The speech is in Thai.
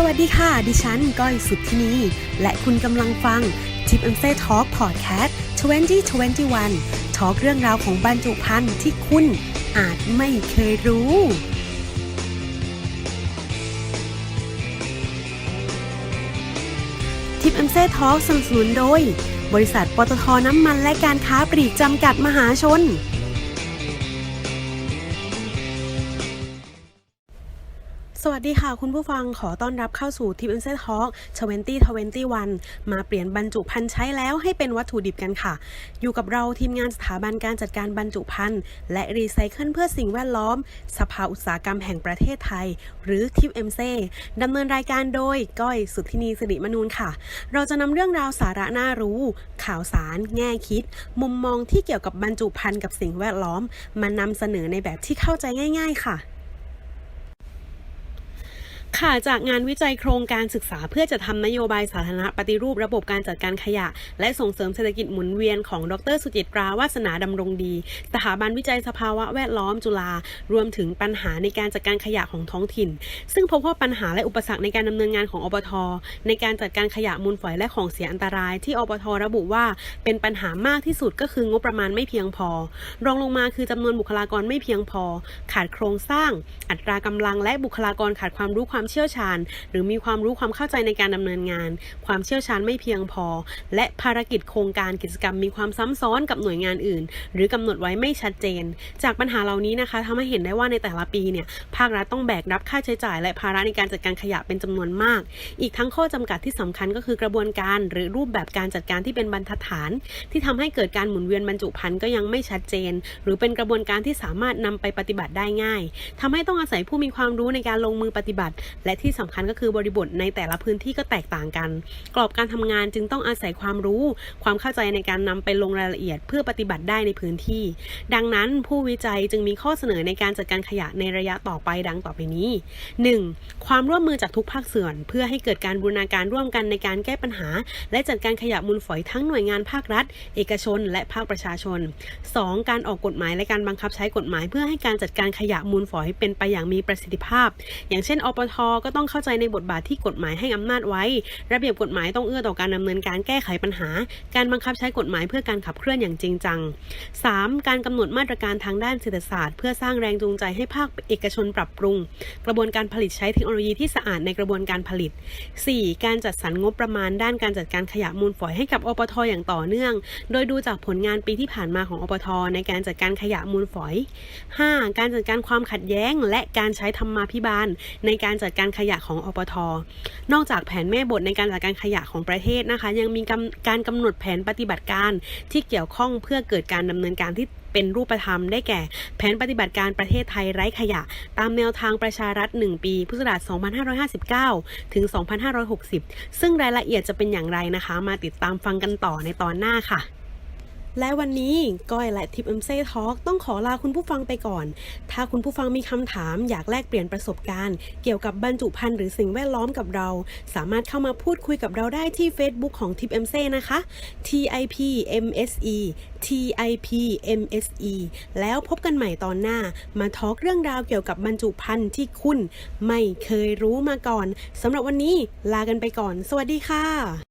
สวัสดีค่ะ ดิฉันก้อยสุดที่นี้และคุณกำลังฟัง t i p เ m เซ่ทอ l k พอดแคสต์2021ทอล์กเรื่องราวของบรรจุภัณฑ์ที่คุณอาจไม่เคยรู้ทิปเอ็มเซ่ทอล์กสนับสนุนโดย บริษัทปตทน้ำมันและการค้าปลีกจำกัดมหาชน สวัสดีค่ะ คุณผู้ฟังขอต้อนรับเข้าสู่ทิปเอ็นเซทอล์ก2021 มาเปลี่ยนบรรจุภัณฑ์ใช้แล้วให้เป็นวัตถุดิบกันค่ะ อยู่กับเราทีมงานสถาบันการจัดการบรรจุภัณฑ์และรีไซเคิลเพื่อสิ่งแวดล้อม สภาอุตสาหกรรมแห่งประเทศไทย หรือทิปเอ็มเซดำเนินรายการโดยก้อยสุทธินีสิริมนูนค่ะ เราจะนำเรื่องราวสาระน่ารู้ ข่าวสาร แง่คิด มุมมองที่เกี่ยวกับบรรจุภัณฑ์กับสิ่งแวดล้อม มานำเสนอในแบบที่เข้าใจง่าย ๆ ค่ะ ค่ะจากงานวิจัยโครงการศึกษาเพื่อจะทำนโยบายสาธารณะปฏิรูประบบการจัดการขยะ และส่งเสริมเศรษฐกิจหมุนเวียนของดร สุจิตราวาสนาดำรงดี สถาบันวิจัยสภาวะแวดล้อมจุฬารวมถึงปัญหาในการจัดการขยะของท้องถิ่น ซึ่งพบว่าปัญหาและอุปสรรคในการดำเนินงานของอบท ในการจัดการขยะมูลฝอยและของเสียอันตราย ที่อบท ระบุว่า เป็นปัญหามากที่สุดก็คืองบประมาณไม่เพียงพอ รองลงมาคือจำนวนบุคลากรไม่เพียงพอ ขาดโครงสร้าง อัตรากำลังและบุคลากรขาดความรู้ความความเชี่ยวชาญ หรือมีความรู้ความเข้าใจในการดำเนินงาน ความเชี่ยวชาญไม่เพียงพอ และภารกิจโครงการกิจกรรมมีความซ้ำซ้อนกับหน่วยงานอื่น หรือกำหนดไว้ไม่ชัดเจน จากปัญหาเหล่านี้นะคะทำให้เห็นได้ว่าในแต่ละปีเนี่ยภาครัฐต้องแบกรับค่าใช้จ่าย และภาระในการจัดการขยะเป็นจำนวนมาก อีกทั้งข้อจำกัดที่สำคัญก็คือกระบวนการหรือรูปแบบการจัดการที่เป็นบรรทัดฐาน ที่ทำให้เกิดการหมุนเวียนบรรจุภัณฑ์ก็ยังไม่ชัดเจน หรือเป็นกระบวนการที่สามารถนำไปปฏิบัติได้ง่ายทำให้ต้องอาศัยผู้มีความรู้ในการลงมือปฏิบัติและที่สำคัญก็คือบริบทในแต่ละพื้นที่ก็แตกต่างกัน กรอบการทำงานจึงต้องอาศัยความรู้ ความเข้าใจในการนำไปลงรายละเอียด เพื่อปฏิบัติได้ในพื้นที่ ดังนั้นผู้วิจัยจึงมีข้อเสนอในการจัดการขยะในระยะต่อไปดังต่อไปนี้ 1. ความร่วมมือจากทุกภาคส่วน เพื่อให้เกิดการบูรณาการร่วมกันในการแก้ปัญหา และจัดการขยะมูลฝอยทั้งหน่วยงานภาครัฐ เอกชน และภาคประชาชน 2. การออกกฎหมายและการบังคับใช้กฎหมาย เพื่อให้การจัดการขยะมูลฝอยเป็นไปอย่างมีประสิทธิภาพ อย่างเช่นอปทก็ต้องเข้าใจในบทบาทที่กฎหมายให้อำนาจไว้ ระเบียบกฎหมายต้องเอื้อต่อการดำเนินการแก้ไขปัญหา การบังคับใช้กฎหมายเพื่อการขับเคลื่อนอย่างจริงจัง 3. การกำหนดมาตรการทางด้านเศรษฐศาสตร์ เพื่อสร้างแรงจูงใจให้ภาคเอกชนปรับปรุง กระบวนการผลิตใช้เทคโนโลยีที่สะอาดในกระบวนการผลิต 4. การจัดสรรงบประมาณด้านการจัดการขยะมูลฝอยให้กับอปทอย่างต่อเนื่อง โดยดูจากผลงานปีที่ผ่านมาของอปทในการจัดการขยะมูลฝอย 5. การจัดการความขัดแย้ง และการใช้ธรรมาภิบาลในการจัดการขยะของอปท นอกจากแผนแม่บทในการจัดการขยะของประเทศนะคะ ยังมีการกำหนดแผนปฏิบัติการที่เกี่ยวข้องเพื่อเกิดการดำเนินการที่เป็นรูปธรรมได้แก่ แผนปฏิบัติการประเทศไทยไร้ขยะ ตามแนวทางประชารัฐ 1 ปีพุทธศักราช2559 ถึง 2560 ซึ่งรายละเอียดจะเป็นอย่างไรนะคะ มาติดตามฟังกันต่อในตอนหน้าค่ะ และวันนี้ก้อยและทิปเอ็มเซ่ทอล์กต้องขอลาคุณผู้ฟังไปก่อน ถ้าคุณผู้ฟังมีคำถามอยากแลกเปลี่ยนประสบการณ์ เกี่ยวกับบรรจุภัณฑ์หรือสิ่งแวดล้อมกับเรา สามารถเข้ามาพูดคุยกับเราได้ที่ Facebook ของทิปเอ็มเซ่นะคะ TIP MSE TIP MSE แล้วพบกันใหม่ตอนหน้า มาทอล์กเรื่องราวเกี่ยวกับบรรจุภัณฑ์ที่คุณ ไม่เคยรู้มาก่อนสำหรับวันนี้ลากันไปก่อน สวัสดีค่ะ